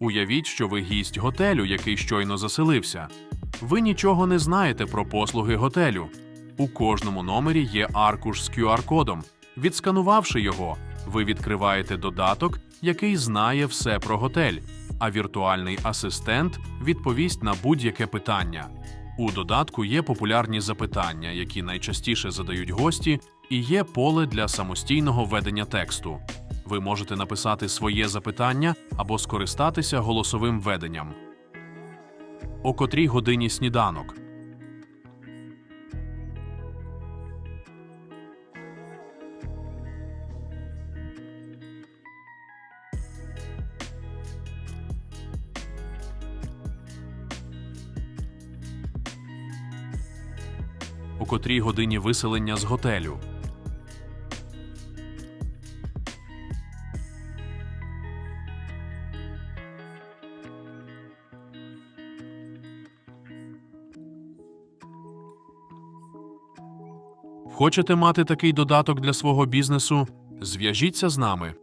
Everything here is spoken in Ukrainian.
Уявіть, що ви гість готелю, який щойно заселився. Ви нічого не знаєте про послуги готелю. У кожному номері є аркуш з QR-кодом. Відсканувавши його, ви відкриваєте додаток, який знає все про готель, а віртуальний асистент відповість на будь-яке питання. У додатку є популярні запитання, які найчастіше задають гості, і є поле для самостійного ведення тексту. Ви можете написати своє запитання або скористатися голосовим веденням. О котрій годині сніданок. О котрій годині виселення з готелю. Хочете мати такий додаток для свого бізнесу? Зв'яжіться з нами.